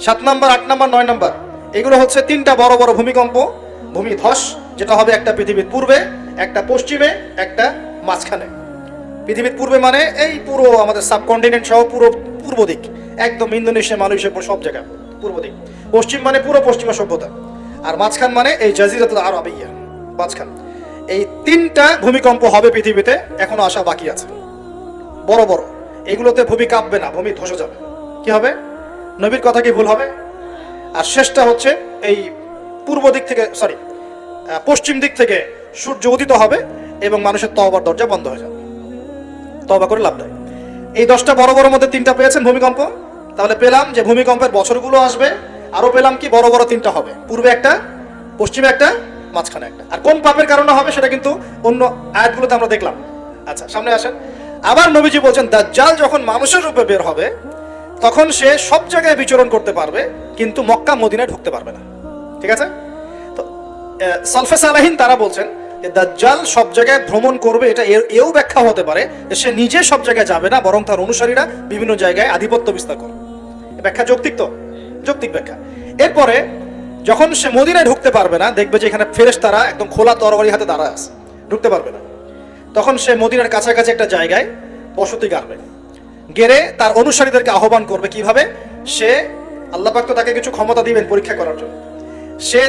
সাত নাম্বার, আট নাম্বার, নয় নাম্বার। এগুলো হচ্ছে তিনটা বড় বড় ভূমিকম্প, ভূমি ধস, যেটা হবে একটা পৃথিবীর পূর্বে, একটা পশ্চিমে, একটা মাঝখানে। পৃথিবীর পূর্বে মানে এই পুরো আমাদের সাবকন্টিনেন্ট সহ পুরো পূর্ব দিক। একদম ইন্দোনেশিয়া মালয়েশিয়া সব জায়গা, পূর্ব দিক। পশ্চিম মানে পুরো পশ্চিমা সভ্যতা। আর মাঝখান মানে এই জাজিরাতুল আরবিয়া মাঝখান। এই তিনটা ভূমিকম্প হবে পৃথিবীতে, এখনও আসা বাকি আছে। বড় বড়। এগুলোতে ভূমি কাঁপবে না, ভূমি ধসে যাবে। কি হবে? নবীর কথা কি ভুল হবে? আর শেষটা হচ্ছে এই পূর্ব দিক থেকে সরি পশ্চিম দিক থেকে সূর্য উদিত হবে এবং মানুষের তহবার দরজা বন্ধ হয়ে যাবে। তবা করে লাভ নাই। এই দশটা বড় বড় মধ্যে তিনটা পেয়েছেন ভূমিকম্প? তাহলে পেলাম যে ভূমিকম্পের বছরগুলো আসবে আরও পেলাম কি বড় বড় তিনটা হবে। পূর্বে একটা, পশ্চিমে একটা, মাঝখানে একটা। আর কোন পাপের কারণে হবে সেটা কিন্তু অন্য আয়াতগুলোতে আমরা দেখলাম। আচ্ছা সামনে আসেন। আবার নবীজি বলছেন, দাজ্জাল যখন মানুষের রূপে বের হবে তখন সে সব জায়গায় বিচরণ করতে পারবে, কিন্তু মক্কা মদিনায় ঢুকতে পারবে না। ঠিক আছে? তো সালফেস আলাহিন তারা বলছেন যে দাজ্জাল সব জায়গায় ভ্রমণ করবে, এটা এও ব্যাখ্যা হতে পারে যে সে নিজে সব জায়গায় যাবে না, বরং তার অনুসারীরা বিভিন্ন জায়গায় আধিপত্য বিস্তার করবে ব্যাখ্যা যৌক্তিক তো? যৌক্তিক ব্যাখ্যা। এরপরে যখন সে মদিনায় ঢুকতে পারবে না, দেখবে যে এখানে ফেরেশ তারা একদম খোলা তরবারি হাতে দাঁড়া আছে, ঢুকতে পারবে না। তখন সে মদিনার কাছাকাছি একটা জায়গায় বসতি গাড়বে। গেড়ে তার অনুসারীদেরকে আহ্বান করবে কীভাবে? সে আল্লাহ পাক তো তাকে কিছু ক্ষমতা দিবেন পরীক্ষা করার জন্য। সে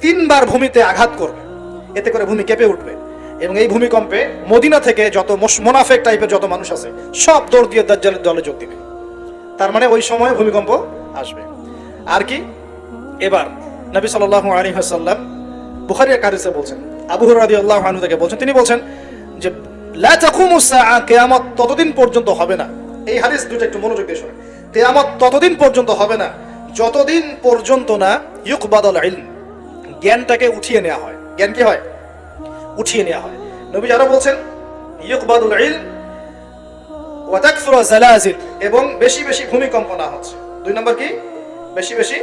তিনবার ভূমিতে আঘাত করবে। এতে করে ভূমি কেঁপে উঠবে। এবং এই ভূমিকম্পে মদিনা থেকে যত মোনাফেক টাইপের যত মানুষ আছে, সব দৌড় দিয়ে দাজ্জালের দলে যোগ দিবে। তার মানে ওই সময় ভূমিকম্প আসবে। আর কি? এবার নবী সাল্লাল্লাহু আলাইহি ওয়াসাল্লাম বুখারী এক হাদিসে বলছেন, আবু হুরায়রা আল্লাহ আনহু থেকে বলছেন, তিনি বলছেন যে কিয়ামত ততদিন পর্যন্ত হবে না। এই হাদিস দুটো একটু মনোযোগ দিয়ে শুনুন। কিয়ামত ততদিন পর্যন্ত হবে না, যতদিন পর্যন্ত না ইউকবাদুল ইলম, জ্ঞানটাকে উঠিয়ে নেওয়া হয়। জ্ঞান কি হয়? উঠিয়ে নেওয়া হয়। নবী আরও বলছেন, ইউকবাদুল ইলম ওয়া জালাজিল, এবং বেশি বেশি ভূমিকম্প না হচ্ছে। দুই নম্বর কি? বেশি বেশি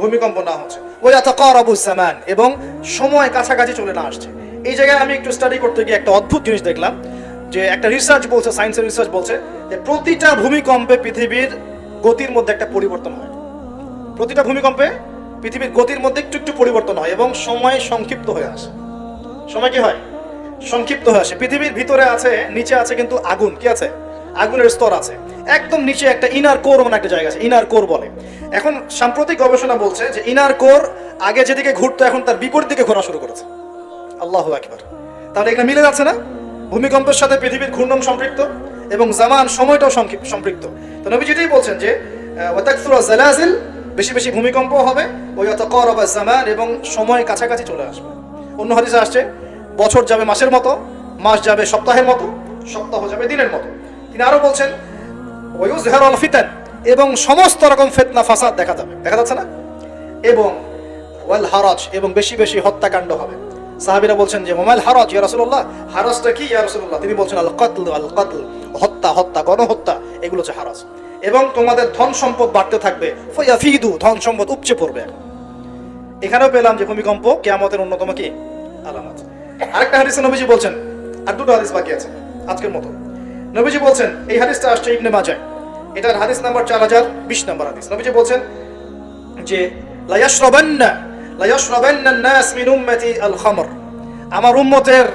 ভূমিকম্প না হচ্ছে। ওয়া ইয়াতাকারাবু জামান, এবং সময় কাছাকাছি চলে না আসছে। এই জায়গায় আমি একটু স্টাডি করতে গিয়ে একটা অদ্ভুত জিনিস দেখলাম। যে একটা রিসার্চ বলছে সায়েন্সের রিসার্চ বলছে যে প্রতিটা ভূমিকম্পে পৃথিবীর গতির মধ্যে একটা পরিবর্তন হয়। প্রতিটা ভূমিকম্পে পৃথিবীর গতির মধ্যে একটু একটু পরিবর্তন হয় এবং সময় সংক্ষিপ্ত হয়ে আসে। সময় কি হয়? সংক্ষিপ্ত হয়ে আসে। পৃথিবীর ভিতরে আছে, নিচে আছে কিন্তু আগুন। কি আছে? আগুনের স্তর আছে। একদম নিচে একটা ইনার কোর মানে একটা জায়গা আছে ইনার কোর বলে। এখন সাম্প্রতিক গবেষণা বলছে যে ইনার কোর আগে যেদিকে ঘুরতো, এখন তার বিপরীত দিকে ঘোরা শুরু করেছে। আল্লাহ একবার তাহলে এখানে মিলে যাচ্ছে না? ভূমিকম্পের সাথে পৃথিবীর ঘূর্ণন সম্পৃক্ত এবং জামান সময়টাও সম্পৃক্ত। তো নবী যেটাই বলছেন যে জালাজিল বেশি বেশি ভূমিকম্প হবে ওই অতকরবা জামান এবং সময় কাছাকাছি চলে আসবে। অন্য হাদিসে আসছে, বছর যাবে মাসের মতো, মাস যাবে সপ্তাহের মতো, সপ্তাহ যাবে দিনের মতো। তিনি আরও বলছেন ওয়ুজহারুল ফিতান এবং সমস্ত রকম ফিতনা, ফাসাদ দেখা যাবে। দেখা যাচ্ছে না? এবং ওয়াল হারাজ এবং বেশি বেশি হত্যাকাণ্ড হবে। সাহাবীরা বলছেন যে মোমাইল হারাজ, ইয়া রাসূলুল্লাহ? হারাজটা কি, ইয়া রাসূলুল্লাহ? তিনি বলছেন আল কতল আল কতল হত্যা হত্যা, গণহত্যা, এগুলো হচ্ছে হারাজ। এবং তোমাদের ধন সম্পদ বাড়তে থাকবে। ফয়াফিদু, ধন সম্পদ উপচে পড়বে। এখানেও পেলাম যে, ভূমিকম্প কেয়ামতের অন্যতম কি? আলামত। আরেকটা হাদিসে নবীজি বলছেন, আর দুটো হাদিস বাকি আছে, আজকের মতো। নবীজি বলছেন, এই হাদিসটা আসছে ইবনে মাজায় এটার হাদিস নাম্বার চার হাজার বিশ নাম্বার হাদিস। নবীজি বলছেন যে, লায়াশরাবান্না আমার উম্মতের,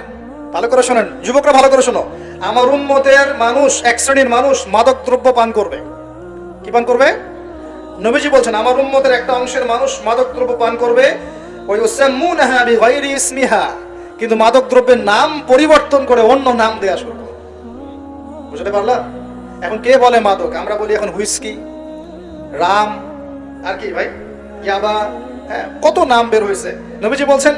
ভালো করে শোনেন, যুবকরা ভালো করে শোনো। আমার উম্মতের মানুষ, এক শ্রেণির মানুষ মাদক দ্রব্য পান করবে। কি পান করবে? নবীজি বলছেন, আমার উম্মতের একটা অংশের মানুষ মাদক দ্রব্য পান করবে। ওই ইসমিহা। কিন্তু মাদক দ্রব্যের নাম পরিবর্তন করে অন্য নাম দেয়া শুরু করে বুঝতে পারলাম? এখন কে বলে মাদক? আমরা বলি এখন হুইস্কি, রাম, আর কি ভাই? ইয়াবা হ্যাঁ কত নাম বের হয়েছে? নবীজি বলছেন,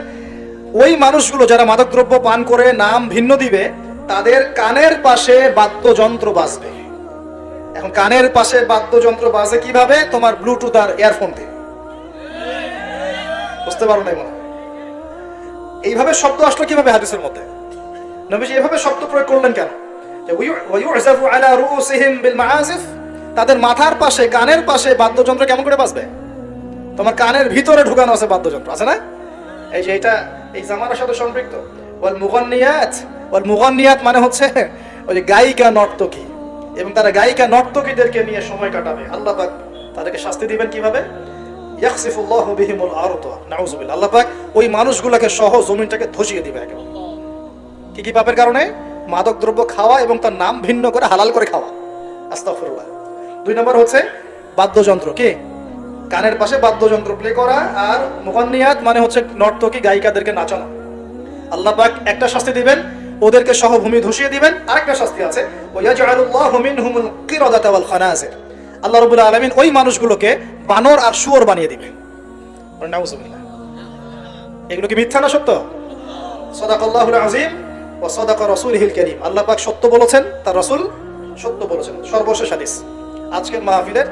ওই মানুষগুলো যারা মাদকদ্রব্য পান করে নাম ভিন্ন দিবে, তাদের কানের পাশে বাদ্যযন্ত্র বাজবে। এখন কানের পাশে বাদ্যযন্ত্র বাজে কীভাবে? তোমার ব্লুটুথ আর ইয়ারফোন দিয়ে। বুঝতে পারো মনে এইভাবে শব্দ আসলো কীভাবে হাদিসের মধ্যে? নবীজি এভাবে শব্দ প্রয়োগ করলেন কেন? তাদের মাথার পাশে, কানের পাশে বাদ্যযন্ত্র কেমন করে বাজবে? তোমার কানের ভিতরে ঢুকানো আছে বাদ্যযন্ত্র, আছে না? এই যে এটা, এই জামানার সাথে সম্পৃক্ত। ওয়াল মুগান্নিয়াত ওয়াল মুগান্নিয়াত মানে হচ্ছে ওই যে গায়িকা নর্তকী। এবং তারা গায়িকা নর্তকীদেরকে নিয়ে সময় কাটাবে। আল্লাহ পাক তাদেরকে শাস্তি দিবেন কীভাবে? ইয়াখসিফুল্লাহু বিহিমুল আরদ নাউজুবিল্লাহ আল্লাহ পাক ওই মানুষগুলোকে সহ জমিনটাকে ধসিয়ে দিবে একেবারে। কি কি পাপের কারণে? মাদক দ্রব্য খাওয়া এবং তার নাম ভিন্ন করে হালাল করে খাওয়া। আস্তাগফিরুল্লাহ। দুই নম্বর হচ্ছে বাদ্যযন্ত্র, কি? কানের পাশে বাদ্যযন্ত্র প্লে করা আর মুকান্নিয়াত মানে হচ্ছে নর্তকী গায়িকাদেরকে নাচানো। আল্লাহ পাক একটা শাস্তি দিবেন, ওদেরকে সহভূমি ধসিয়ে দিবেন। আরেকটা শাস্তি আছে আল্লাহ রাব্বুল আলামিন ওই মানুষগুলোকে বানর আর শুয়োর বানিয়ে দিবেন। এগুলো কি মিথ্যা না সত্য? সদাকাল্লাহুল আজিম ও সদাকা রসুলহিল করিম। আল্লাহ পাক সত্য বলেছেন, তার রসুল সত্য বলেছেন। সর্বশেষ হাদিস। আজকের মাহফিলের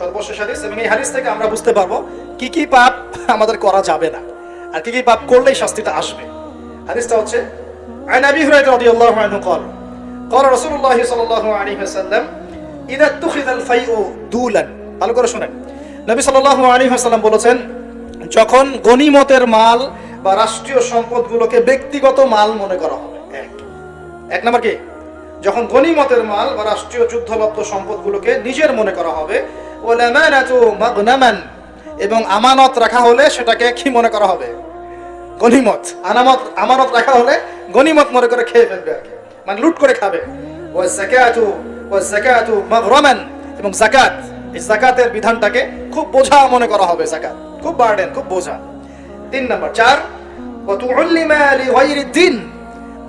সর্বশেষ হাদিস এবং এই হাদিস থেকে আমরা বুঝতে পারবো কি কি পাপ আমাদের করা যাবে না আর কি কি পাপ করলেই শাস্তিটা আসবে হাদিসটা হচ্ছে عن ابي هريره رضي الله عنه قال قال رسول الله صلى الله عليه وسلم اذا اتخذ الفيء دولا ভালো করে শুনেন নবী সাল্লাল্লাহু আলাইহি ওয়াসাল্লাম বলেছেন যখন গনিমতের মাল বা রাষ্ট্রীয় সম্পদগুলোকে ব্যক্তিগত মাল মনে করা হবে এক এক নম্বর কি যখন গনিমতের মাল বা রাষ্ট্রীয় যুদ্ধলব্ধ সম্পদগুলোকে নিজের মনে করা হবে ওয়াল আমানাতু মাগনামান এবং আমানত রাখা হলে সেটাকে কি মনে করা হবে? গনিমত আনামত, আমানত রাখা হলে গনিমত মনে করে খেয়ে ফেলবে মানে লুট করে খাবে। ও জাকাতু ও জাকাতু মাগরামান। এবং জাকাত এই জাকাতের বিধানটাকে খুব বোঝা মনে করা হবে জাকাত খুব বার্ডেন, খুব বোঝা। তিন নম্বর, চার তুউল্লিমা লিগাইরি দিন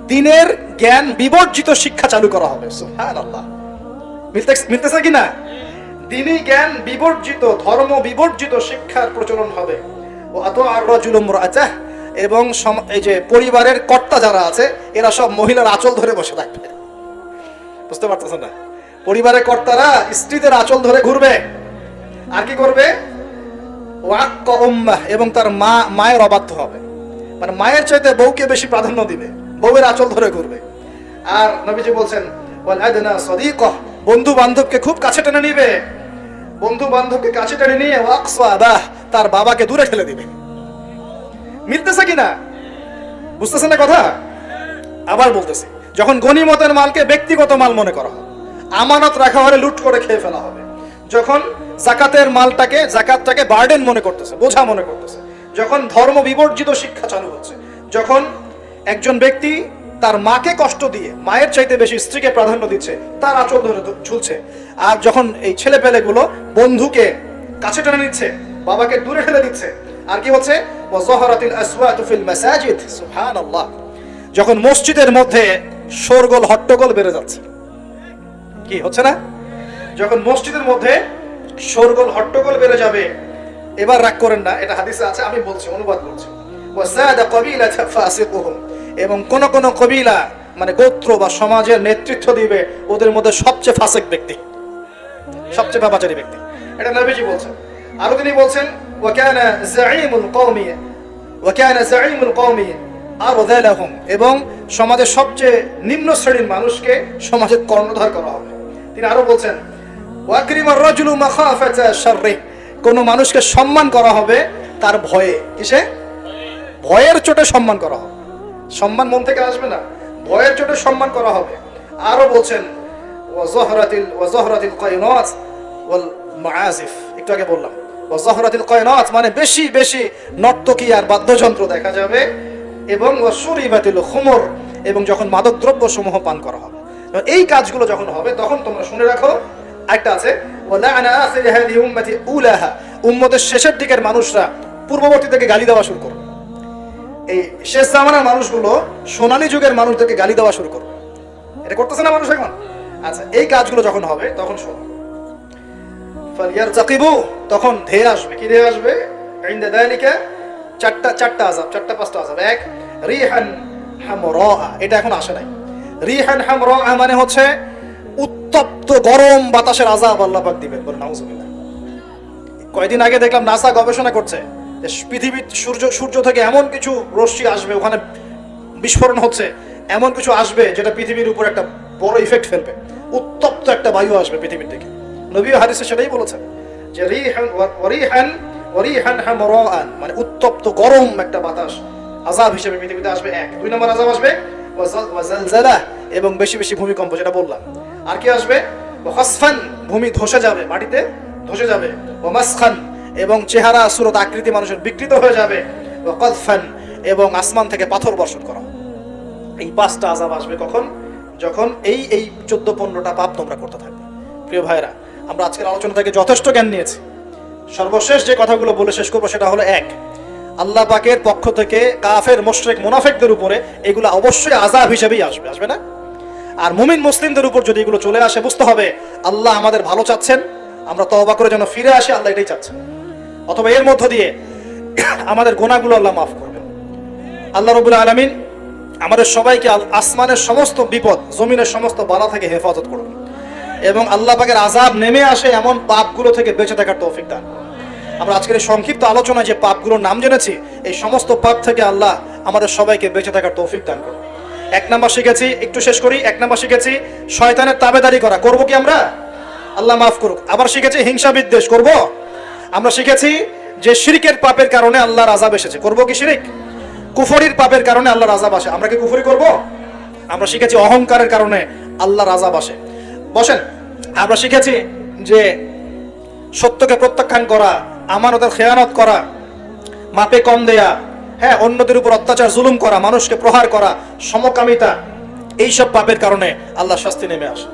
দিনের জ্ঞান বিবর্জিত শিক্ষা চালু করা হবে। সুবহানাল্লাহ। মিলতে- মিলতেছে কি না? দিনই জ্ঞান বিবর্জিত, ধর্ম বিবর্জিত, শিক্ষার প্রচলন হবে। ও আত আর এবং এই যে পরিবারের কর্তা যারা আছে, এরা সব মহিলার আঁচল ধরে বসে থাকবে। বুঝতে পারতেছেন না? পরিবারের কর্তারা স্ত্রীদের আঁচল ধরে ঘুরবে। আর কি করবে? এবং তার মা, মায়ের অবাধ্য হবে। মানে মায়ের চাইতে বউকে বেশি প্রাধান্য দিবে। বউয়ের আঁচল ধরে ঘুরবে। আর নবীজি বলছেন বন্ধু বান্ধবকে খুব কাছে টেনে নিবে। বন্ধু বান্ধবকে কাছে টেনে নিয়ে আবাহ তার বাবাকে দূরে ঠেলে দিবে। মিলতেছে কিনা? বুঝতেছেন না কথা? আবার বলতেছি, যখন গনিমতের মালকে ব্যক্তিগত মাল মনে করা হবে আমানত রাখা হলে লুট করে খেয়ে ফেলা হবে। যখন জাকাতের মালটাকে, জাকাতটাকে বার্ডেন মনে করতেছে, বোঝা মনে করতেছে, যখন ধর্ম বিবর্জিত শিক্ষা চালু হচ্ছে, যখন একজন ব্যক্তি তার মাকে কষ্ট দিয়ে মায়ের চাইতে বেশি স্ত্রীকে প্রাধান্য দিচ্ছে, তার আচল ধরে ঝুলছে। আর যখন এই ছেলে পেলেগুলো বন্ধুকে কাছে টেনে নিচ্ছে, বাবাকে দূরে ঠেলে দিচ্ছে, আর কি হচ্ছে? যখন মসজিদের মধ্যে শোরগোল, হট্টগোল বেড়ে যাচ্ছে, কি হচ্ছে না? যখন মসজিদের মধ্যে শোরগোল, হট্টগোল বেড়ে যাবে, এবার রাগ করেন না, এটা হাদিসে আছে, আমি বলছি, অনুবাদ করছি। এবং কোন কোন কবিলা মানে গোত্র বা সমাজের নেতৃত্ব দিবে, ওদের মধ্যে সবচেয়ে ফাসিক ব্যক্তি। সবচেয়ে পাপাচারী ব্যক্তি। এটা নবীজি বলছেন। আরও তিনি বলছেন, ওয়াকানা জাঈমুল কওমি, ওয়াকানা জাঈমুল কওমি আরযালাহুম এবং সমাজের সবচেয়ে নিম্ন শ্রেণির মানুষকে সমাজের কর্ণধার করা হবে। তিনি আরও বলছেন ওয়াকরিমার রাজুলু মাখাফাতা শাররি কোন মানুষকে সম্মান করা হবে তার ভয়ে। কিসে? ভয়ের চোটে সম্মান করা হবে। সম্মান মন থেকে আসবে না। ভয়ের চোটে সম্মান করা হবে। আরও বলছেন ওয়াজহরাতিল ওয়াজহরাতিল কায়নাত ওয়াল মাআজিফ একটু আগে বললাম ওয়াজহরাতিল কায়নাত মানে বেশি বেশি নর্তকী আর বাদ্যযন্ত্র দেখা যাবে এবং ওয়াসুরিবাতিল খুমর এবং যখন মাদক দ্রব্য সমূহ পান করা হবে। এই কাজগুলো যখন হবে, তখন তোমরা শুনে রাখো। একটা আছে উম্মতের শেষের দিকের মানুষরা পূর্ববর্তী থেকে গালি দেওয়া শুরু করবে। এই শেষ জামানার মানুষগুলো সোনালী যুগের মানুষদেরকে গালি দেওয়া শুরু করবে এটা করতেছে না মানুষ এখন? আচ্ছা এই কাজগুলো যখন হবে, তখন শোনো। ফালিয়ার জাকিবু তখন ধেয়ে আসবে। কি ধেয়ে আসবে? ইনদা দালিকা, চারটা চারটা আযাব, চারটা, পাঁচটা আযাব। এক, রিহান হামরা এটা এখন আসে নাই। রিহান হামরা মানে হচ্ছে উত্তপ্ত গরম বাতাসের আযাব আল্লাহ পাক দিবেন বলে নাউজুবিল্লাহ। কয়দিন আগে দেখলাম নাসা গবেষণা করছে পৃথিবীর সূর্য সূর্য থেকে এমন কিছু রশ্মি আসবে, ওখানে বিস্ফোরণ হচ্ছে, এমন কিছু আসবে যেটা পৃথিবীর উপর একটা বড় ইফেক্ট ফেলবে। উত্তপ্ত একটা বায়ু আসবে পৃথিবীর থেকে নবী হাদিসে সেটাই বলেছেন যে মানে উত্তপ্ত গরম একটা বাতাস, আযাব হিসেবে পৃথিবীতে আসবে এক। দুই নম্বর আযাব আসবে এবং বেশি বেশি ভূমিকম্প, যেটা বললাম। আর কি আসবে? ভূমি ধসে যাবে মাটিতে, ধসে যাবে। এবং চেহারা সুরত আকৃতি মানুষের বিকৃত হয়ে যাবে। ওয়াকাদফান এবং আসমান থেকে পাথর বর্ষণ করা। এই পাঁচটা আজাব আসবে কখন? যখন এই এই চোদ্দ পনেরোটা পাপ তোমরা করতে থাকবে। প্রিয় ভাইরা আমরা আজকের আলোচনা থেকে যথেষ্ট জ্ঞান নিয়েছি। সর্বশেষ যে কথাগুলো বলে শেষ করব সেটা হলো এক, আল্লাহ পাকের পক্ষ থেকে কাফের, মোশরেক, মুনাফেকদের উপরে এগুলো অবশ্যই আজাব হিসেবেই আসবে আসবে না? আর মুমিন মুসলিমদের উপর যদি এগুলো চলে আসে, বুঝতে হবে আল্লাহ আমাদের ভালো চাচ্ছেন, আমরা তওবা করে যেন ফিরে আসি, আল্লাহ এটাই চাচ্ছেন। অথবা এর মধ্য দিয়ে আমাদের গোনাগুলো আল্লাহ মাফ করবেন। আল্লাহ রবুল আলমিন আমাদের সবাইকে আসমানের সমস্ত বিপদ, জমিনের সমস্ত বালা থেকে হেফাজত করুন। এবং আল্লাহ পাকের আজাব নেমে আসে এমন পাপগুলো থেকে বেঁচে থাকার তৌফিক দান। আমরা আজকের এই সংক্ষিপ্ত আলোচনায় যে পাপগুলোর নাম জেনেছি, এই সমস্ত পাপ থেকে আল্লাহ আমাদের সবাইকে বেঁচে থাকার তৌফিক দান করুন। এক নাম্বার শিখেছি, একটু শেষ করি, এক নাম্বার শিখেছি, শয়তানের তাবেদারি করা। করব কি আমরা? আল্লাহ মাফ করুক। আবার শিখেছি হিংসা বিদ্বেষ করব? আমরা শিখেছি যে শিরিকের পাপের কারণে আল্লাহর আজাব এসেছে। করব কি শিরিক? কুফরির পাপের কারণে আল্লাহর আজাব আসে। আমরা কি কুফরি করব? আমরা শিখেছি অহংকারের কারণে আল্লাহর আজাব আসে। বসেন, আমরা শিখেছি যে সত্যকে প্রত্যাখ্যান করা, আমানতের খেয়ানত করা, মাপে কম দেয়া হ্যাঁ অন্যদের উপর অত্যাচার, জুলুম করা, মানুষকে প্রহার করা, সমকামিতা, এইসব পাপের কারণে আল্লাহ শাস্তি নেমে আসে।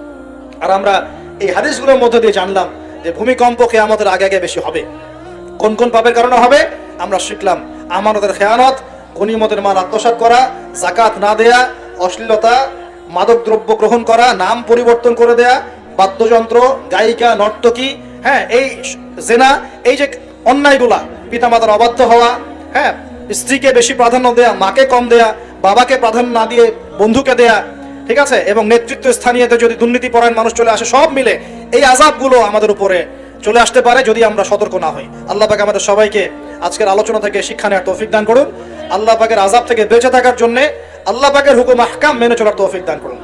আর আমরা এই হাদিসগুলোর মধ্যে দিয়ে জানলাম যে ভূমিকম্প আমাদের আগে আগে বেশি হবে। কোন কোন পাপের কারণে হবে? আমরা শিখলাম আমানতের খেয়ানত, গনিমতের মাল আত্মসাৎ করা জাকাত না দেয়া, অশ্লীলতা মাদক দ্রব্য গ্রহণ করা, নাম পরিবর্তন করে দেয়া, বাদ্যযন্ত্র, গায়িকা, নর্তকী হ্যাঁ এই জেনা, এই যে অন্যায়গুলা, পিতামাতার অবাধ্য হওয়া হ্যাঁ স্ত্রীকে বেশি প্রাধান্য দেয়া, মাকে কম দেয়া, বাবাকে প্রাধান্য না দিয়ে বন্ধুকে দেয়া ঠিক আছে? এবং নেতৃত্ব স্থানীয়তে যদি দুর্নীতি পরায়ণ মানুষ চলে আসে, সব মিলে এই আজাবগুলো আমাদের উপরে চলে আসতে পারে যদি আমরা সতর্ক না হই। আল্লাহ পাক আমাদের সবাইকে আজকের আলোচনা থেকে শিক্ষা নেওয়ার তৌফিক দান করুন। আল্লাহ পাকের আজাব থেকে বেঁচে থাকার জন্য আল্লাহ পাকের হুকুম আহকাম মেনে চলার তৌফিক দান করুন।